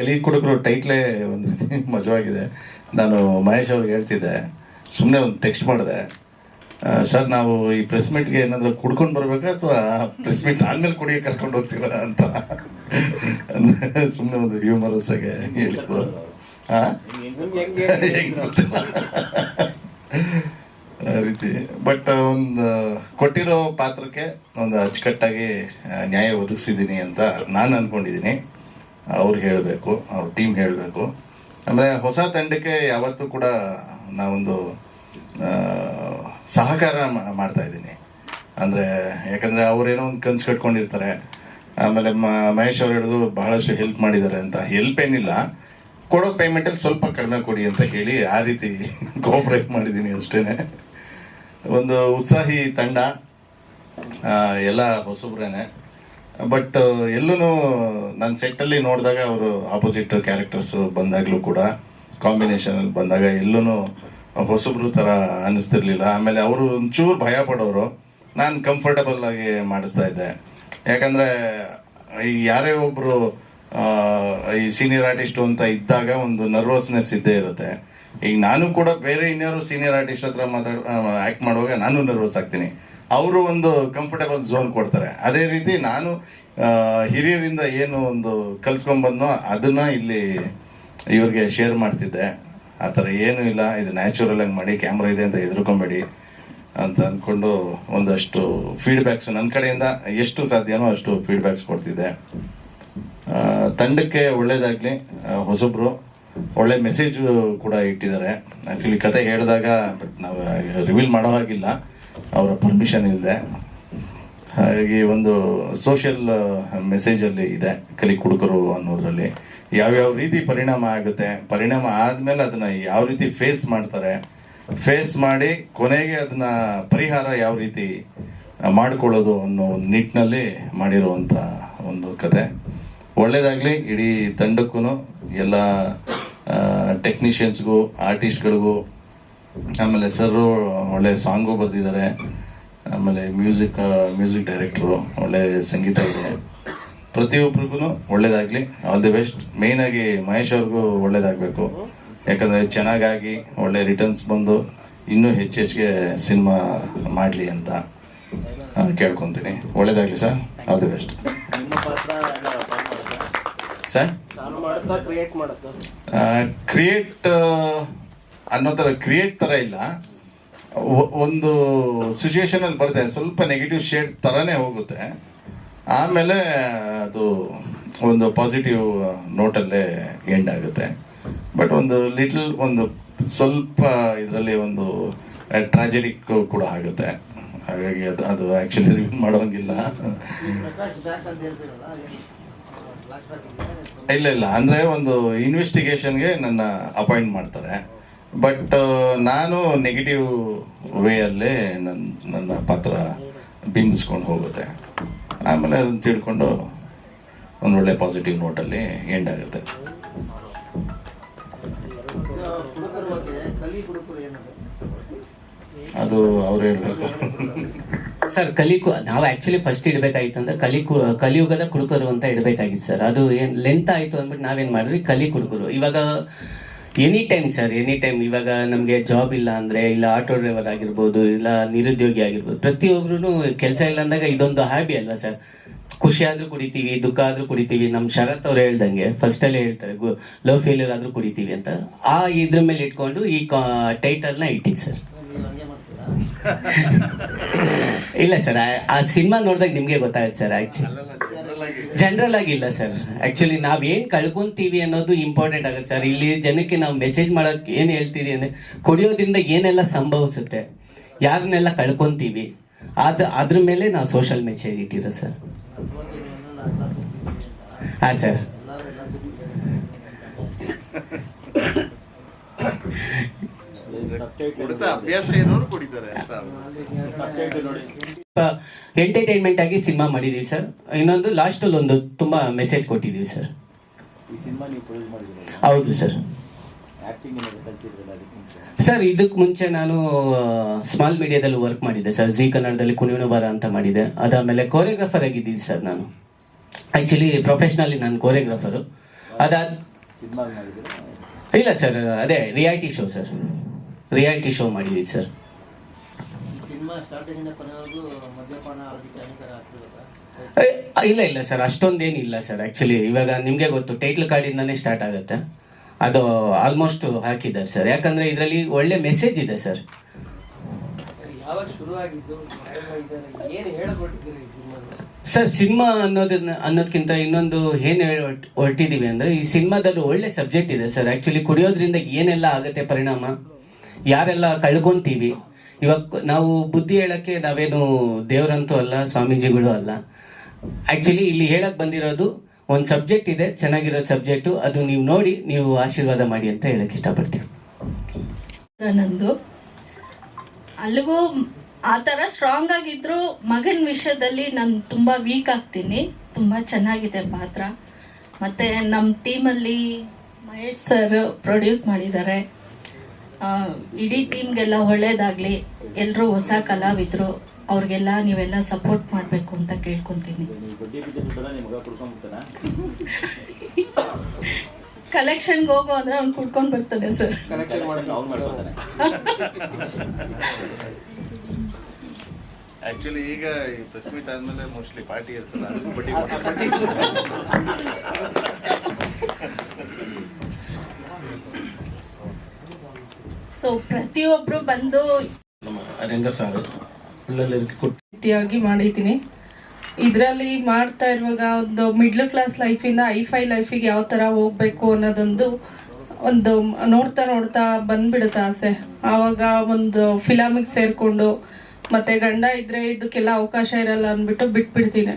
ಕಲಿ ಕುಡುಕರು ಟೈಟ್ಲೇ ಒಂದು ಮಜವಾಗಿದೆ. ನಾನು ಮಹೇಶ್ ಅವ್ರಿಗೆ ಹೇಳ್ತಿದ್ದೆ. ಸುಮ್ಮನೆ ಒಂದು ಟೆಕ್ಸ್ಟ್ ಮಾಡಿದೆ. ಸರ್, ನಾವು ಈ ಪ್ರೆಸ್ ಮೀಟ್ಗೆ ಏನಾದರೂ ಕುಡ್ಕೊಂಡು ಬರಬೇಕಾ ಅಥವಾ ಪ್ರೆಸ್ ಮೀಟ್ ಆದ್ಮೇಲೆ ಕುಡಿಯೋಕೆ ಕರ್ಕೊಂಡು ಹೋಗ್ತೀರಾ ಅಂತ? ಸುಮ್ಮನೆ ಒಂದು ಹ್ಯೂಮರಸ್ ಆಗಿ ಹೇಳಿದ್ದು. ಆ? ರೀತಿ. ಬಟ್ ಒಂದು ಕೊಟ್ಟಿರೋ ಪಾತ್ರಕ್ಕೆ ಒಂದು ಅಚ್ಚುಕಟ್ಟಾಗಿ ನ್ಯಾಯ ಒದಗಿಸಿದ್ದೀನಿ ಅಂತ ನಾನು ಅನ್ಕೊಂಡಿದ್ದೀನಿ. ಅವ್ರು ಹೇಳಬೇಕು, ಅವ್ರ ಟೀಮ್ ಹೇಳಬೇಕು. ಅಂದರೆ ಹೊಸ ತಂಡಕ್ಕೆ ಯಾವತ್ತೂ ಕೂಡ ನಾವೊಂದು ಸಹಕಾರ ಮಾಡ್ತಾ ಇದ್ದೀನಿ. ಅಂದರೆ ಯಾಕಂದರೆ ಅವರೇನೋ ಒಂದು ಕನ್ಸು ಕಟ್ಕೊಂಡಿರ್ತಾರೆ. ಆಮೇಲೆ ಮಹೇಶ್ ಅವ್ರು ಹೇಳಿದ್ರು ಬಹಳಷ್ಟು ಹೆಲ್ಪ್ ಮಾಡಿದ್ದಾರೆ ಅಂತ. ಹೆಲ್ಪ್ ಏನಿಲ್ಲ. ಕೊಡೋ ಪೇಮೆಂಟಲ್ಲಿ ಸ್ವಲ್ಪ ಕಡಿಮೆ ಕೊಡಿ ಅಂತ ಹೇಳಿ ಆ ರೀತಿ ಕೋಆಪ್ರೇಟ್ ಮಾಡಿದ್ದೀನಿ ಅಷ್ಟೇ ಒಂದು ಉತ್ಸಾಹಿ ತಂಡ ಎಲ್ಲ ಹೊಸಬ್ರೇನೆ. ಬಟ್ ಎಲ್ಲೂ ನಾನು ಸೆಟ್ಟಲ್ಲಿ ನೋಡಿದಾಗ ಅವರು ಆಪೋಸಿಟ್ ಕ್ಯಾರೆಕ್ಟರ್ಸು ಬಂದಾಗಲೂ ಕೂಡ ಕಾಂಬಿನೇಷನಲ್ಲಿ ಬಂದಾಗ ಎಲ್ಲೂ ಹೊಸಬ್ರು ಥರ ಅನ್ನಿಸ್ತಿರ್ಲಿಲ್ಲ ಆಮೇಲೆ ಅವರು ಒಂಚೂರು ಭಯ ಪಡೋರು. ನಾನು ಕಂಫರ್ಟಬಲ್ ಆಗಿ ಮಾಡಿಸ್ತಾ ಇದ್ದೆ. ಯಾಕಂದರೆ, ಈ ಯಾರೇ ಒಬ್ಬರು ಈ ಸೀನಿಯರ್ ಆರ್ಟಿಸ್ಟು ಅಂತ ಇದ್ದಾಗ ಒಂದು ನರ್ವಸ್ನೆಸ್ ಇದ್ದೇ ಇರುತ್ತೆ. ಈಗ ನಾನು ಕೂಡ ಬೇರೆ ಇನ್ಯಾರು ಸೀನಿಯರ್ ಆರ್ಟಿಸ್ಟ್ ಹತ್ರ ಮಾತಾಡ್ ಆ್ಯಕ್ಟ್ ಮಾಡುವಾಗ ನಾನು ನರ್ವಸ್ ಆಗ್ತೀನಿ. ಅವರು ಒಂದು ಕಂಫರ್ಟಬಲ್ ಝೋನ್ ಕೊಡ್ತಾರೆ. ಅದೇ ರೀತಿ ನಾನು ಹಿರಿಯರಿಂದ ಏನು ಒಂದು ಕಲ್ತ್ಕೊಂಡ್ಬಂದ್ನೋ ಅದನ್ನ ಇಲ್ಲಿ ಇವ್ರಿಗೆ ಶೇರ್ ಮಾಡ್ತಿದ್ದೆ. ಆ ಥರ ಏನೂ ಇಲ್ಲ, ಇದು ನ್ಯಾಚುರಲ್ ಆಗಿ ಮಾಡಿ ಕ್ಯಾಮ್ರಾ ಇದೆ ಅಂತ ಹೆದರ್ಕೊಂಬೇಡಿ ಅಂತ ಅಂದ್ಕೊಂಡು ಒಂದಷ್ಟು ಫೀಡ್ಬ್ಯಾಕ್ಸ್ ನನ್ನ ಕಡೆಯಿಂದ, ಎಷ್ಟು ಸಾಧ್ಯನೋ ಅಷ್ಟು ಫೀಡ್ಬ್ಯಾಕ್ಸ್ ಕೊಡ್ತಿದ್ದೆ. ತಂಡಕ್ಕೆ ಒಳ್ಳೇದಾಗಲಿ ಹೊಸಬ್ರು. ಒಳ್ಳೆ ಮೆಸೇಜು ಕೂಡ ಇಟ್ಟಿದ್ದಾರೆ. ಆ್ಯಕ್ಚುಲಿ ಕತೆ ಹೇಳಿದಾಗ ಬಟ್ ನಾವು ರಿವೀಲ್ ಮಾಡೋ ಹಾಗಿಲ್ಲ. ಅವರ ಪರ್ಮಿಷನ್ ಇಲ್ಲದೆ ಹಾಗಾಗಿ ಒಂದು ಸೋಷಿಯಲ್ ಮೆಸೇಜಲ್ಲಿ ಇದೆ ಕಲಿ ಕುಡುಕರು ಅನ್ನೋದ್ರಲ್ಲಿ. ಯಾವ್ಯಾವ ರೀತಿ ಪರಿಣಾಮ ಆಗುತ್ತೆ, ಪರಿಣಾಮ ಆದಮೇಲೆ ಅದನ್ನ ಯಾವ ರೀತಿ ಫೇಸ್ ಮಾಡ್ತಾರೆ ಫೇಸ್ ಮಾಡಿ ಕೊನೆಗೆ ಅದನ್ನ ಪರಿಹಾರ ಯಾವ ರೀತಿ ಮಾಡ್ಕೊಳ್ಳೋದು ಅನ್ನೋ ಒಂದು ನಿಟ್ಟಿನಲ್ಲಿ ಮಾಡಿರುವಂಥ ಒಂದು ಕತೆ. ಒಳ್ಳೆಯದಾಗಲಿ ಇಡೀ ತಂಡಕ್ಕೂ ಎಲ್ಲ ಟೆಕ್ನಿಷಿಯನ್ಸ್ಗೂ ಆರ್ಟಿಸ್ಟ್ಗಳಿಗೂ ಆಮೇಲೆ ಸರ್ರು ಒಳ್ಳೆ ಸಾಂಗು ಬರೆದಿದ್ದಾರೆ. ಆಮೇಲೆ ಮ್ಯೂಸಿಕ್ ಮ್ಯೂಸಿಕ್ ಡೈರೆಕ್ಟ್ರು ಒಳ್ಳೆ ಸಂಗೀತ ಇದೆ ಪ್ರತಿಯೊಬ್ಬರಿಗೂ ಒಳ್ಳೇದಾಗಲಿ. All the best. ಮೇಯ್ನಾಗಿ ಮಹೇಶ್ ಅವ್ರಿಗೂ ಒಳ್ಳೇದಾಗಬೇಕು. ಯಾಕಂದರೆ ಚೆನ್ನಾಗಾಗಿ ಒಳ್ಳೆ ರಿಟರ್ನ್ಸ್ ಬಂದು ಇನ್ನೂ ಹೆಚ್ಚು ಹೆಚ್ಚಿಗೆ ಸಿನಿಮಾ ಮಾಡಲಿ ಅಂತ ಕೇಳ್ಕೊತೀನಿ. ಒಳ್ಳೇದಾಗಲಿ sir. All the best. Sir? Create ಅನ್ನೋ ಥರ ಕ್ರಿಯೇಟ್ ಥರ ಇಲ್ಲ ಒಂದು ಸಿಚುಯೇಷನ್ ಅಲ್ಲಿ ಬರುತ್ತೆ. ಸ್ವಲ್ಪ ನೆಗೆಟಿವ್ ಶೇಡ್ ಥರನೇ ಹೋಗುತ್ತೆ. ಆಮೇಲೆ ಅದು ಒಂದು ಪಾಸಿಟಿವ್ ನೋಟಲ್ಲೇ ಎಂಡ್ ಆಗುತ್ತೆ. ಬಟ್ ಒಂದು ಲಿಟಲ್ ಒಂದು ಸ್ವಲ್ಪ ಇದರಲ್ಲಿ ಒಂದು ಟ್ರಾಜೆಡಿಕ್ ಕೂಡ ಆಗುತ್ತೆ. ಹಾಗಾಗಿ ಅದು ಅದು ಆ್ಯಕ್ಚುಲಿ ರಿವ್ಯೂ ಮಾಡೋಂಗಿಲ್ಲ ಇಲ್ಲ ಇಲ್ಲ. ಅಂದರೆ ಒಂದು ಇನ್ವೆಸ್ಟಿಗೇಷನ್ಗೆ ನನ್ನ ಅಪಾಯಿಂಟ್ ಮಾಡ್ತಾರೆ. ಬಟ್ ನಾನು ನೆಗೆಟಿವ್ ವೇಯಲ್ಲೇ ನನ್ನ ನನ್ನ ಪಾತ್ರ ಬಿಂಬಿಸ್ಕೊಂಡು ಹೋಗುತ್ತೆ. ಆಮೇಲೆ ಅದನ್ನು ತಿಳ್ಕೊಂಡು ಒಂದು ಒಳ್ಳೆ ಪಾಸಿಟಿವ್ ನೋಟಲ್ಲಿ ಎಂಡ್ ಆಗುತ್ತೆ. ಅದು ಅವ್ರು ಹೇಳ್ಬೇಕು. ಸರ್ ಕಲಿ ನಾವು ಆಕ್ಚುಲಿ ಫಸ್ಟ್ ಇಡಬೇಕಾಗಿತ್ತು ಅಂದ್ರೆ ಕಲಿ ಕಲಿಯುಗದ ಕುಡುಕರು ಅಂತ ಇಡಬೇಕಾಗಿತ್ತು ಸರ್ ಅದು ಏನ್ ಲೆಂತ್ ಆಯ್ತು ಅಂದ್ಬಿಟ್ಟು ನಾವೇನ್ ಮಾಡಿದ್ವಿ? ಕಲಿ ಕುಡುಕರು. ಇವಾಗ any time sir any time ಇವಾಗ ನಮಗೆ ಜಾಬ್ ಇಲ್ಲ ಅಂದ್ರೆ ಇಲ್ಲ ಆಟೋ ಡ್ರೈವರ್ ಆಗಿರ್ಬೋದು ಇಲ್ಲ ನಿರುದ್ಯೋಗಿ ಆಗಿರ್ಬೋದು ಪ್ರತಿಯೊಬ್ಬರೂ ಕೆಲಸ ಇಲ್ಲ ಅಂದಾಗ ಇದೊಂದು ಹ್ಯಾಬಿ ಅಲ್ವಾ ಸರ್ ಖುಷಿ ಆದ್ರೂ ಕುಡಿತೀವಿ ದುಃಖ ಆದ್ರೂ ಕುಡಿತೀವಿ. ನಮ್ಮ ಶರತ್ ಅವ್ರು ಹೇಳ್ದಂಗೆ ಫಸ್ಟ್ ಹೇಳ್ತಾರೆ ಹೇಳ್ತಾರೆ ಲವ್ ಫೇಲ್ಯೂರ್ ಆದ್ರೂ ಕುಡಿತೀವಿ ಅಂತ. ಆ ಇದ್ರ ಮೇಲೆ ಇಟ್ಕೊಂಡು ಈ ಟೈಟಲ್ನ ಇಟ್ಟಿದ್ದು ಸರ್ ಇಲ್ಲ ಸರ್ ಆ ಸಿನಿಮಾ ನೋಡಿದಾಗ ನಿಮಗೆ ಗೊತ್ತಾಗುತ್ತೆ ಸರ್ ಆಕ್ಚುಲಿ ಜನರಲ್ ಆಗಿಲ್ಲ ಸರ್ ಆಕ್ಚುಲಿ ನಾವ್ ಏನ್ ಕಳ್ಕೊಂತೀವಿ ಅನ್ನೋದು ಇಂಪಾರ್ಟೆಂಟ್ ಆಗುತ್ತೆ ಸರ್ ಇಲ್ಲಿ ಜನಕ್ಕೆ ನಾವು ಮೆಸೇಜ್ ಮಾಡಕ್ ಏನ್ ಹೇಳ್ತೀವಿ ಅಂದ್ರೆ ಕುಡಿಯೋದ್ರಿಂದ ಏನೆಲ್ಲ ಸಂಭವಿಸುತ್ತೆ ಯಾರನ್ನೆಲ್ಲ ಕಳ್ಕೊಂತೀವಿ ಅದ್ ಅದ್ರ ಮೇಲೆ ನಾವು ಸೋಷಿಯಲ್ ಮೆಸೇಜ್ ಇಟ್ಟಿರೋ ಸರ್ ಹಾ ಸರ್ ಅಭ್ಯಾಸ ಇರೋರು ಕುಡಿತಾರೆ ಅಂತ. ಸಬ್ಟೈಟಲ್ ನೋಡಿ. ಎಂಟರ್ಟೈನ್ಮೆಂಟ್ ಆಗಿ ಸಿನಿಮಾ ಮಾಡಿದೀವಿ ಸರ್. ಇನ್ನೊಂದು ಲಾಸ್ಟ್ ಅಲ್ಲಿ ಒಂದು ತುಂಬಾ ಮೆಸೇಜ್ ಕೊಟ್ಟಿದೀವಿ ಸರ್. ಹೌದು ಸರ್. ಸರ್ ಇದಕ್ಕೆ ಮುಂಚೆ ನಾನು ಸ್ಮಾಲ್ ಮೀಡಿಯಾದಲ್ಲಿ ವರ್ಕ್ ಮಾಡಿದ್ದೆ ಸರ್. ಜಿ ಕನ್ನಡದಲ್ಲಿ ಕುಣಿವಣ ಬಾರ ಅಂತ ಮಾಡಿದೆ ಅದಾದಮೇಲೆ ಕೋರಿಯೋಗ್ರಾಫರ್ ಆಗಿದ್ದೀನಿ ಸರ್ ನಾನು. ಆ್ಯಕ್ಚುಲಿ ಪ್ರೊಫೆಷ್ನಲಿ ನಾನು ಕೋರಿಯೋಗ್ರಾಫರು ಅದಾದ ಇಲ್ಲ ಸರ್ ಅದೇ reality show sir. Reality show ಮಾಡಿದ್ದೀವಿ ಸರ್. ಇಲ್ಲ ಇಲ್ಲ ಸರ್ ಅಷ್ಟೊಂದೇನಿಲ್ಲ ಸರ್ ಆ್ಯಕ್ಚುಲಿ ಇವಾಗ ನಿಮಗೆ ಗೊತ್ತು ಟೈಟ್ಲ್ ಕಾರ್ಡಿಂದನೇ ಸ್ಟಾರ್ಟ್ ಆಗುತ್ತೆ. ಅದು ಆಲ್ಮೋಸ್ಟ್ ಹಾಕಿದ್ದಾರೆ ಸರ್ ಯಾಕಂದರೆ ಇದರಲ್ಲಿ ಒಳ್ಳೆ ಮೆಸೇಜ್ ಇದೆ ಸರ್. ಸರ್ ಸಿನಿಮಾ ಅನ್ನೋದನ್ನ ಅನ್ನೋದಕ್ಕಿಂತ ಇನ್ನೊಂದು ಏನು ಹೇಳಿ ಹೊರಟಿದ್ದೀವಿ ಅಂದರೆ ಈ ಸಿನಿಮಾದಲ್ಲಿ ಒಳ್ಳೆ ಸಬ್ಜೆಕ್ಟ್ ಇದೆ ಸರ್ ಆ್ಯಕ್ಚುಲಿ ಕುಡಿಯೋದ್ರಿಂದ ಏನೆಲ್ಲ ಆಗುತ್ತೆ ಪರಿಣಾಮ? ಯಾರೆಲ್ಲ ಕಳ್ಕೊಂತೀವಿ? ಇವಾಗ ನಾವು ಬುದ್ಧಿ ಹೇಳಕ್ಕೆ ನಾವೇನು ದೇವರಂತೂ ಅಲ್ಲ, ಸ್ವಾಮೀಜಿಗಳು ಅಲ್ಲ. ಆಕ್ಚುಲಿ ಇಲ್ಲಿ ಹೇಳಕ್ ಬಂದಿರೋದು ಒಂದು ಸಬ್ಜೆಕ್ಟ್ ಇದೆ, ಚೆನ್ನಾಗಿರೋ ಸಬ್ಜೆಕ್ಟು ಅದು ನೀವು ನೋಡಿ, ನೀವು ಆಶೀರ್ವಾದ ಮಾಡಿ ಅಂತ ಹೇಳಕ್ ಇಷ್ಟಪಡ್ತೀವಿ ನಂದು. ಅಲ್ಲಿಗೂ ಆ ಥರ ಸ್ಟ್ರಾಂಗ್ ಆಗಿದ್ರು ಮಗನ ವಿಷಯದಲ್ಲಿ ನಾನು ತುಂಬ ವೀಕ್ ಆಗ್ತೀನಿ. ತುಂಬ ಚೆನ್ನಾಗಿದೆ ಪಾತ್ರ. ಮತ್ತು ನಮ್ಮ ಟೀಮಲ್ಲಿ ಮಹೇಶ್ ಸರ್ ಪ್ರೊಡ್ಯೂಸ್ ಮಾಡಿದ್ದಾರೆ. ಇಡೀ ಟೀಮ್ಗೆಲ್ಲ ಒಳ್ಳೇದಾಗ್ಲಿ ಎಲ್ಲರೂ ಹೊಸ ಕಲಾವಿದ್ರು ಅವ್ರಿಗೆಲ್ಲ ನೀವೆಲ್ಲ ಸಪೋರ್ಟ್ ಮಾಡಬೇಕು ಅಂತ ಕೇಳ್ಕೊತೀನಿ. ಕಲೆಕ್ಷನ್ಗೆ ಹೋಗು ಅಂದ್ರೆ ಅವ್ನು ಕುಡ್ಕೊಂಡು ಬರ್ತಾನೆ ಸರ್ ಅವ್ನು ಆಕ್ಚುಲಿ ಈಗ ಈ ಪ್ರೆಸ್ ಮೀಟ್ ಆದ್ಮೇಲೆ ಮೋಸ್ಟ್ಲಿ ಪಾರ್ಟಿ ಇರ್ತಲ್ಲ ಸೊ ಪ್ರತಿಯೊಬ್ರು ಬಂದು ರೀತಿಯಾಗಿ ಮಾಡಿದ್ದೀನಿ. ಇದರಲ್ಲಿ ಮಾಡ್ತಾ ಇರುವಾಗ ಒಂದು ಮಿಡ್ಲ್ ಕ್ಲಾಸ್ ಲೈಫಿಂದ ಐ ಫೈ ಲೈಫಿಗೆ ಯಾವ ಥರ ಹೋಗ್ಬೇಕು ಅನ್ನೋದೊಂದು ಒಂದು ನೋಡ್ತಾ ನೋಡ್ತಾ ಬಂದ್ಬಿಡುತ್ತೆ ಆಸೆ. ಆವಾಗ ಒಂದು ಫಿಲಾಮಿಗೆ ಸೇರಿಕೊಂಡು ಮತ್ತೆ ಗಂಡ ಇದ್ರೆ ಇದಕ್ಕೆಲ್ಲ ಅವಕಾಶ ಇರಲ್ಲ ಅಂದ್ಬಿಟ್ಟು ಬಿಟ್ಬಿಡ್ತೀನಿ.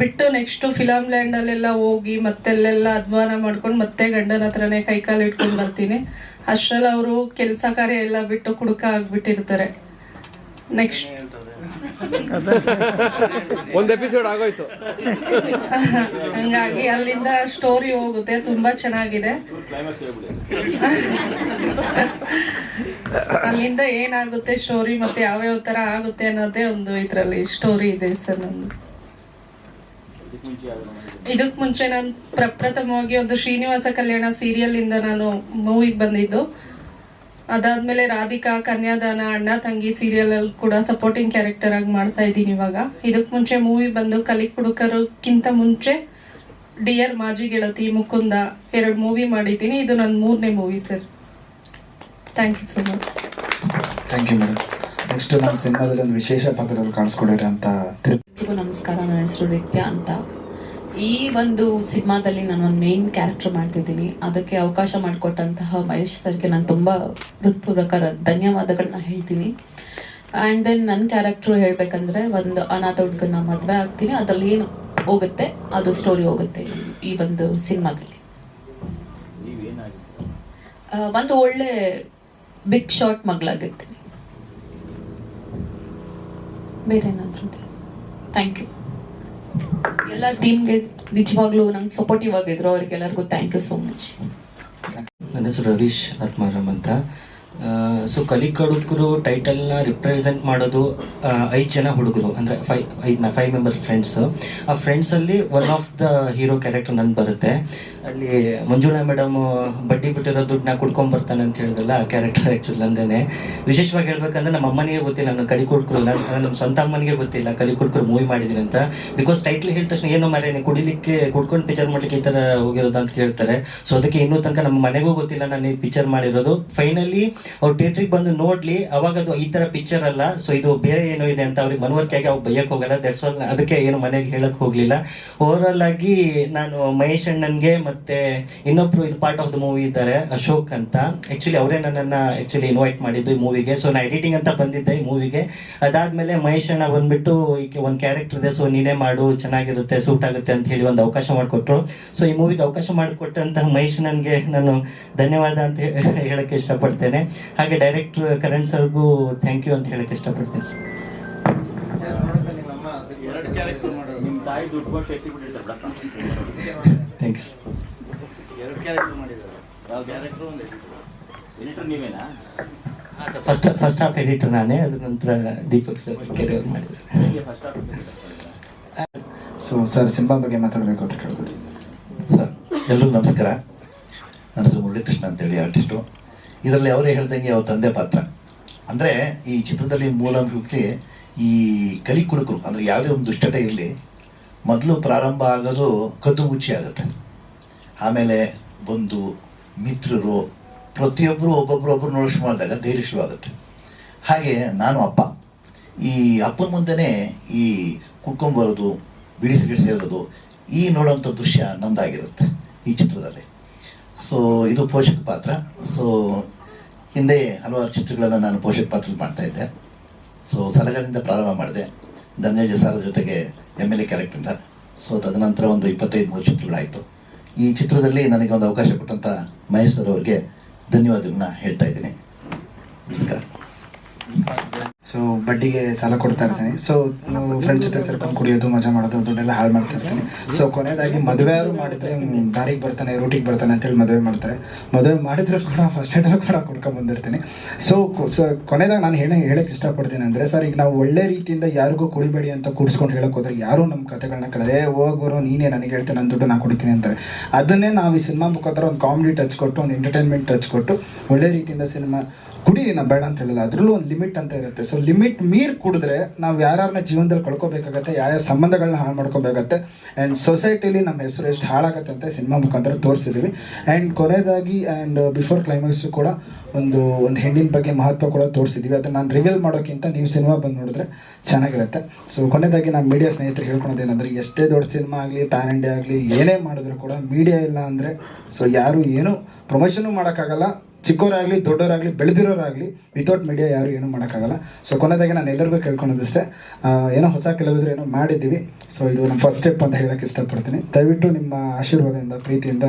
ಬಿಟ್ಟು ನೆಕ್ಸ್ಟ್ ಫಿಲಮ್ ಲ್ಯಾಂಡಲ್ಲೆಲ್ಲ ಹೋಗಿ ಮತ್ತೆಲ್ಲೆಲ್ಲ ಅಧ್ವಾನ ಮಾಡ್ಕೊಂಡು ಮತ್ತೆ ಗಂಡನ ಹತ್ರನೇ ಕೈಕಾಲು ಇಟ್ಕೊಂಡು ಬರ್ತೀನಿ. ಅಷ್ಟರಲ್ಲಿ ಅವರು ಕೆಲಸ ಕಾರ್ಯ ಎಲ್ಲ ಬಿಟ್ಟು ಕುಡುಕ ಆಗ್ಬಿಟ್ಟಿರ್ತಾರೆ. ನೆಕ್ಸ್ಟ್ ಒಂದು ಎಪಿಸೋಡ್ ಆಗೋಯ್ತು. ಹಂಗಾಗಿ ಅಲ್ಲಿಂದ ಸ್ಟೋರಿ ಹೋಗುತ್ತೆ ತುಂಬಾ ಚೆನ್ನಾಗಿದೆ. ಅಲ್ಲಿಂದ ಏನಾಗುತ್ತೆ ಸ್ಟೋರಿ ಮತ್ತೆ ಯಾವ್ಯಾವ ತರ ಆಗುತ್ತೆ ಅನ್ನೋದೇ ಒಂದು ಇದ್ರಲ್ಲಿ ಸ್ಟೋರಿ ಇದೆ ಸರ್ ನಂದು. ಇದಕ್ಕೆ ಮುಂಚೆ ಇದಕ್ ಮುಂಚೆ ನಾನು ಪ್ರಪ್ರಥಮವಾಗಿ ಒಂದು ಶ್ರೀನಿವಾಸ ಕಲ್ಯಾಣ ಸೀರಿಯಲ್ ಇಂದ ನಾನು ಮೂವಿಗೆ ಬಂದಿದ್ದು. ಅದಾದ್ಮೇಲೆ ರಾಧಿಕಾ ಕನ್ಯಾದಾನ ಅಣ್ಣ ತಂಗಿ ಸೀರಿಯಲ್ ಅಲ್ಲಿ ಕೂಡ ಸಪೋರ್ಟಿಂಗ್ ಕ್ಯಾರೆಕ್ಟರ್ ಆಗಿ ಮಾಡ್ತಾ ಇದ್ದೀನಿ ಇವಾಗ. ಇದಕ್ ಮುಂಚೆ ಮೂವಿ ಬಂದು ಕಲಿ ಕುಡುಕರಕ್ಕಿಂತ ಮುಂಚೆ ಡಿಯರ್ ಮಾಜಿ ಗೆಳತಿ ಮುಕುಂದ ಎರಡು ಮೂವಿ ಮಾಡಿದ್ದೀನಿ. ಇದು ನನ್ನ ಮೂರನೇ movie sir. Thank you so much thank you madam next ನಮ್ಮ ಸಿನಿಮಾದಲ್ಲಿ ಒಂದು ವಿಶೇಷ ಪಾತ್ರದಲ್ಲಿ ಕಾಣಿಸ್ಕೊಡೋರಂತ ಅಂತ ನಮಸ್ಕಾರ. ನನ್ನ ಹೆಸರು ನಿತ್ಯ ಅಂತ. ಈ ಒಂದು ಸಿನಿಮಾದಲ್ಲಿ ನಾನು ಒಂದು ಮೇನ್ ಕ್ಯಾರೆಕ್ಟರ್ ಮಾಡ್ತಿದ್ದೀನಿ. ಅದಕ್ಕೆ ಅವಕಾಶ ಮಾಡಿಕೊಟ್ಟಂತಹ ಮಹೇಶ್ ಸರ್ಗೆ ನಾನು ತುಂಬ ಹೃತ್ಪೂರ್ವಕ ಧನ್ಯವಾದಗಳನ್ನ ಹೇಳ್ತೀನಿ. ಆ್ಯಂಡ್ ದೆನ್ ನನ್ನ ಕ್ಯಾರೆಕ್ಟ್ರು ಹೇಳಬೇಕಂದ್ರೆ ಒಂದು ಅನಾಥ ಹುಡುಗನ ಮದುವೆ ಆಗ್ತೀನಿ. ಅದರಲ್ಲಿ ಏನು ಹೋಗುತ್ತೆ? ಅದು ಸ್ಟೋರಿ ಹೋಗುತ್ತೆ ಈ ಒಂದು ಸಿನಿಮಾದಲ್ಲಿ. ಒಂದು ಒಳ್ಳೆ ಬಿಗ್ ಶಾಟ್ ಮಗಳಾಗಿರ್ತೀನಿ ಬೇರೆ ಏನಾದರೂ ಥ್ಯಾಂಕ್ ಯು ಎಲ್ಲ ಟೀಮ್ಗೆ ನಿಜವಾಗ್ಲೂ ನಂಗೆ ಸಪೋರ್ಟಿವ್ ಆಗಿದ್ರು. ಅವ್ರಿಗೆಲ್ಲರಿಗೂ ಥ್ಯಾಂಕ್ ಯು ಸೋ ಮಚ್ ನನ್ನ ಹೆಸರು ರವೀಶ್ ಆತ್ಮಾರಾಮ್ ಅಂತ. ಸೊ ಕಲಿಕಡುಕರು ಟೈಟಲ್ನ ರಿಪ್ರೆಸೆಂಟ್ ಮಾಡೋದು ಐದು ಜನ ಹುಡುಗರು, ಅಂದರೆ ಫೈವ್ ಐದು ಫೈವ್ ಮೆಂಬರ್ ಫ್ರೆಂಡ್ಸು ಆ ಫ್ರೆಂಡ್ಸಲ್ಲಿ one of the hero character ನನ್ನ ಬರುತ್ತೆ. ಅಲ್ಲಿ ಮಂಜುಳಾ ಮೇಡಮ್ ಬಡ್ಡಿ ಬಿಟ್ಟಿರೋ ದುಡ್ಡನ್ನ ಕುಡ್ಕೊಂಡ್ ಬರ್ತಾನೆ ಅಂತ ಹೇಳಿದ್ರಲ್ಲ, ಆ ಕ್ಯಾರೆಕ್ಟರ್ ಆ್ಯಕ್ಚುಲಿ ನಂದೇನೆ ವಿಶೇಷವಾಗಿ ಹೇಳ್ಬೇಕಂದ್ರೆ ನಮ್ಮ ಅಮ್ಮನಿಗೆ ಗೊತ್ತಿಲ್ಲ ನಾನು ಕಡಿ ಕುಡ್ಕರು ನನ್ನ ನಮ್ಮ ಸ್ವಂತ ಅಮ್ಮನಿಗೆ ಗೊತ್ತಿಲ್ಲ ಕಲಿ ಕುಡ್ಕರು ಮೂವಿ ಮಾಡಿದ್ದೀನಿ ಅಂತ. ಬಿಕಾಸ್ ಟೈಟ್ಲ್ ಹೇಳಿದ ತಕ್ಷಣ ಏನೋ ಮರೆ ನೀನು ಕುಡಿಲಿಕ್ಕೆ, ಕುಡ್ಕೊಂಡು ಪಿಕ್ಚರ್ ಮಾಡ್ಲಿಕ್ಕೆ ಈ ಥರ ಹೋಗಿರೋದು ಅಂತ ಕೇಳ್ತಾರೆ. ಸೊ ಅದಕ್ಕೆ ಇನ್ನೂ ತನಕ ನಮ್ಮ ಮನೆಗೂ ಗೊತ್ತಿಲ್ಲ ನಾನು ಈ ಪಿಚರ್ ಮಾಡಿರೋದು. ಫೈನಲಿ ಅವ್ರು ಥಿಯೇಟ್ರಿಗೆ ಬಂದು ನೋಡ್ಲಿ, ಅವಾಗ ಅದು ಈ ತರ ಪಿಕ್ಚರ್ ಅಲ್ಲ ಸೊ ಇದು ಬೇರೆ ಏನೋ ಇದೆ ಅಂತ ಅವ್ರಿಗೆ ಮನವರಿಕೆಯಾಗಿ ಅವ್ರು ಬೈಯಕ್ ಹೋಗಲ್ಲ ದಟ್ಸ್ ಆಲ್ ಅದಕ್ಕೆ ಏನು ಮನೆಗೆ ಹೇಳಕ್ ಹೋಗಲಿಲ್ಲ. ಓವರ್ ಆಗಿ ನಾನು ಮಹೇಶ್ ಅಣ್ಣನ್ಗೆ ಮತ್ತೆ ಇನ್ನೊಬ್ರು ಇದು ಪಾರ್ಟ್ ಆಫ್ ದ ಮೂವಿ ಇದ್ದಾರೆ ಅಶೋಕ್ ಅಂತ. ಆಕ್ಚುಲಿ ಅವರೇ ನನ್ನನ್ನ ಆಕ್ಚುಲಿ ಇನ್ವೈಟ್ ಮಾಡಿದ್ದು ಈ ಮೂವಿಗೆ ಸೊ ನಾ ಎಡಿಟಿಂಗ್ ಅಂತ ಬಂದಿದ್ದೆ ಈ ಮೂವಿಗೆ ಅದಾದ್ಮೇಲೆ ಮಹೇಶ್ ಅಣ್ಣ ಬಂದ್ಬಿಟ್ಟು ಈಕೆ ಒಂದು ಕ್ಯಾರೆಕ್ಟರ್ ಇದೆ ಸೊ ನೀನೇ ಮಾಡು ಚೆನ್ನಾಗಿರುತ್ತೆ ಸೂಟ್ ಆಗುತ್ತೆ ಅಂತ ಹೇಳಿ ಒಂದು ಅವಕಾಶ ಮಾಡಿಕೊಟ್ರು. ಸೊ ಈ ಮೂವಿಗೆ ಅವಕಾಶ ಮಾಡಿಕೊಟ್ಟಂತಹ ಮಹೇಶ್ ನನಗೆ ನಾನು ಧನ್ಯವಾದ ಅಂತ ಹೇಳಕ್ಕೆ ಇಷ್ಟಪಡ್ತೇನೆ. ಹಾಗೆ ಡೈರೆಕ್ಟರ್ ಕರಣ್ ಸರ್ಗೂ ಥ್ಯಾಂಕ್ ಯು ಅಂತ ಹೇಳಕ್ಕೆ ಇಷ್ಟಪಡ್ತೇನೆ ಸರ್. ಎರಡು ಕ್ಯಾರೆಕ್ಟರ್ ಮಾಡಿದ್ದಾರೆ. ಯಾವ ಕ್ಯಾರೆಕ್ಟರ್ ಒಂದು. ಎಡಿಟರ್ ನೀವೇನಾ? ಫಸ್ಟ್ ಫಸ್ಟ್ ಹಾಫ್ ಎಡಿಟರ್ ನಾನೇ ಅದ ನಂತರ ದೀಪಕ್ ಸರ್ ಕೆರಿಯರ್ ಮಾಡಿದ್ದಾರೆ. ಸೊ ಸರ್ ಸಿನಿಮಾ ಬಗ್ಗೆ ಮಾತಾಡಬೇಕು ಅಂತ ಕೇಳ್ಬೋದು ಸರ್ ಎಲ್ಲರೂ ನಮಸ್ಕಾರ. ನನ್ನ ಹೆಸರು ಮುರಳೀಕೃಷ್ಣ ಅಂತೇಳಿ ಆರ್ಟಿಸ್ಟು ಇದರಲ್ಲಿ ಅವರೇ ಹೇಳ್ದಂಗೆ ಅವ್ರ ತಂದೆ ಪಾತ್ರ. ಅಂದರೆ ಈ ಚಿತ್ರದಲ್ಲಿ ಮೂಲಮುಖಿ ಈ ಕಲಿ ಕುಡುಕರು ಅಂದರೆ ಯಾವುದೇ ಒಂದು ದುಷ್ಟತೆ ಇರಲಿ ಮೊದಲು ಪ್ರಾರಂಭ ಆಗೋದು ಕದ್ದು ಮುಚ್ಚಿ ಆಗುತ್ತೆ. ಆಮೇಲೆ ಬಂಧು ಮಿತ್ರರು ಪ್ರತಿಯೊಬ್ಬರು ಒಬ್ಬೊಬ್ರು ಒಬ್ಬರು ನೋಡಿಸ್ ಮಾಡಿದಾಗ ಧೈರ್ಯ ಶುರುವಾಗುತ್ತೆ. ಹಾಗೆ ನಾನು ಅಪ್ಪ. ಈ ಅಪ್ಪನ ಮುಂದೆನೇ ಈ ಕುಟ್ಕೊಂಡ್ಬರೋದು ಬಿಡಿಸಿ ಬಿಡಿಸಿರೋದು ಸೇರೋದು, ಈ ನೋಡೋಂಥ ದೃಶ್ಯ ನಂದಾಗಿರುತ್ತೆ ಈ ಚಿತ್ರದಲ್ಲಿ. ಸೊ ಇದು ಪೋಷಕ ಪಾತ್ರ. ಸೊ ಹಿಂದೆ ಹಲವಾರು ಚಿತ್ರಗಳನ್ನು ನಾನು ಪೋಷಕ ಪಾತ್ರ ಮಾಡ್ತಾಯಿದ್ದೆ ಸೊ ಸಲಗದಿಂದ ಪ್ರಾರಂಭ ಮಾಡಿದೆ. ಧನಂಜಯ ಸಾರ ಜೊತೆಗೆ ಎಂ ಎಲ್ ಎ ಕ್ಯಾರೆಕ್ಟ್ರಿಂದ ಸೊ ತದನಂತರ ಒಂದು ಇಪ್ಪತ್ತೈದು ಮೂರು ಚಿತ್ರಗಳಾಯಿತು. ಈ ಚಿತ್ರದಲ್ಲಿ ನನಗೆ ಒಂದು ಅವಕಾಶ ಕೊಟ್ಟಂತ ಮಹೇಶ್ ಸರ್ ಅವರಿಗೆ ಧನ್ಯವಾದಗಳನ್ನ ಹೇಳ್ತಾ ಇದ್ದೀನಿ. ನಮಸ್ಕಾರ. ಸೊ ಬಡ್ಡಿಗೆ ಸಾಲ ಕೊಡ್ತಾ ಇರ್ತೀನಿ. ಸೊ ಫ್ರೆಂಡ್ಸ್ ಜೊತೆ ಸೇರ್ಕೊಂಡು ಕುಡಿಯೋದು, ಮಜಾ ಮಾಡೋದು, ದುಡ್ಡೆಲ್ಲ ಹಾಳು ಮಾಡ್ತಾ ಇರ್ತೀನಿ. ಸೊ ಕೊನೆಯದಾಗಿ ಮದುವೆ ಅವರು ಮಾಡಿದ್ರೆ ದಾರಿಗೆ ಬರ್ತಾನೆ ರೂಟಿಗೆ ಬರ್ತಾನೆ ಅಂತೇಳಿ ಮದುವೆ ಮಾಡ್ತಾರೆ. ಮದುವೆ ಮಾಡಿದ್ರೆ ಕೂಡ ಫಸ್ಟ್ ನೈಟಲ್ಲಿ ಕೂಡ ಕೊಡ್ಕೊಂಡ್ಬಂದಿರ್ತೀನಿ ಸೊ ಸೊ, ಕೊನೆದಾಗ ನಾನು ಹೇಳ ಹೇಳಕ್ಕೆ ಇಷ್ಟಪಡ್ತೀನಿ ಅಂದರೆ, ಸರ್, ಈಗ ನಾವು ಒಳ್ಳೆ ರೀತಿಯಿಂದ ಯಾರಿಗೂ ಕುಡಿಬೇಡಿ ಅಂತ ಕೂಡಿಸ್ಕೊಂಡು ಹೇಳಕ್ ಹೋದ್ರೆ ಯಾರು ನಮ್ಮ ಕಥೆಗಳನ್ನ ಕಳೆದೆ ಹೋಗೋರು ನೀನೇ ನನಗೆ ಹೇಳ್ತೀನಿ ನನ್ನ ದುಡ್ಡು ನಾನು ಕುಡಿತೀನಿ ಅಂತಾರೆ. ಅದನ್ನೇ ನಾವು ಈ ಸಿನಿಮಾ ಮುಖಾಂತರ ಒಂದು ಕಾಮಿಡಿ ಟಚ್ ಕೊಟ್ಟು, ಒಂದು ಎಂಟರ್ಟೈನ್ಮೆಂಟ್ ಟಚ್ ಕೊಟ್ಟು, ಒಳ್ಳೆ ರೀತಿಯಿಂದ ಸಿನಿಮಾ ಕುಡೀರಿ ನಾ ಬೇಡ ಅಂತ ಹೇಳಿಲ್ಲ ಅದ್ರಲ್ಲೂ ಒಂದು ಲಿಮಿಟ್ ಅಂತ ಇರುತ್ತೆ. ಸೊ ಲಿಮಿಟ್ ಮೀರ್ ಕುಡಿದ್ರೆ ನಾವು ಯಾರನ್ನ ಜೀವನದಲ್ಲಿ ಕಳ್ಕೊಬೇಕಾಗತ್ತೆ ಯಾವ ಯಾವ ಸಂಬಂಧಗಳನ್ನ ಹಾಳು ಮಾಡ್ಕೋಬೇಕಾಗತ್ತೆ ಆ್ಯಂಡ್ ಸೊಸೈಟಿಲಿ ನಮ್ಮ ಹೆಸರು ಎಷ್ಟು ಹಾಳಾಗತ್ತೆ ಅಂತ ಸಿನಿಮಾ ಮುಖಾಂತರ ತೋರಿಸಿದ್ವಿ. ಆ್ಯಂಡ್ ಕೊನೆಯದಾಗಿ ಆ್ಯಂಡ್ ಬಿಫೋರ್ ಕ್ಲೈಮ್ಯಾಕ್ಸ್ ಕೂಡ ಒಂದು ಒಂದು ಹೆಣ್ಣಿನ ಬಗ್ಗೆ ಮಹತ್ವ ಕೂಡ ತೋರಿಸಿದ್ವಿ. ಅದನ್ನು ನಾನು ರಿವೀಲ್ ಮಾಡೋಕ್ಕಿಂತ ನೀವು ಸಿನಿಮಾ ಬಂದು ನೋಡಿದ್ರೆ ಚೆನ್ನಾಗಿರುತ್ತೆ. ಸೊ ಕೊನೆಯದಾಗಿ ನಾನು ಮೀಡಿಯಾ ಸ್ನೇಹಿತರು ಹೇಳ್ಕೊಳೋದೇನೆಂದರೆ ಎಷ್ಟೇ ದೊಡ್ಡ ಸಿನಿಮಾ ಆಗಲಿ ಪ್ಯಾನ್ ಇಂಡಿಯಾ ಆಗಲಿ, ಏನೇ ಮಾಡಿದ್ರು ಕೂಡ ಮೀಡಿಯಾ ಇಲ್ಲ ಅಂದರೆ ಸೊ ಯಾರು ಏನು ಪ್ರಮೋಷನು ಮಾಡೋಕ್ಕಾಗಲ್ಲ. ಚಿಕ್ಕವರಾಗಲಿ ದೊಡ್ಡವರಾಗಲಿ ಬೆಳೆದಿರೋರಾಗಲಿ ವಿತೌಟ್ ಮೀಡಿಯಾ ಯಾರು ಏನೂ ಮಾಡೋಕ್ಕಾಗಲ್ಲ. ಸೊ ಕೊನೆಯದಾಗಿ ನಾನು ಎಲ್ಲರಿಗೂ ಕೇಳ್ಕೊಳೋದಷ್ಟೇ ಏನೋ ಹೊಸ ಕೆಲವಿದ್ರೆ ಏನೋ ಮಾಡಿದ್ದೀವಿ. ಸೊ ಇದು ನಮ್ಮ ಫಸ್ಟ್ ಸ್ಟೆಪ್ ಅಂತ ಹೇಳೋಕ್ಕೆ ಇಷ್ಟಪಡ್ತೀನಿ. ದಯವಿಟ್ಟು ನಿಮ್ಮ ಆಶೀರ್ವಾದದಿಂದ, ಪ್ರೀತಿಯಿಂದ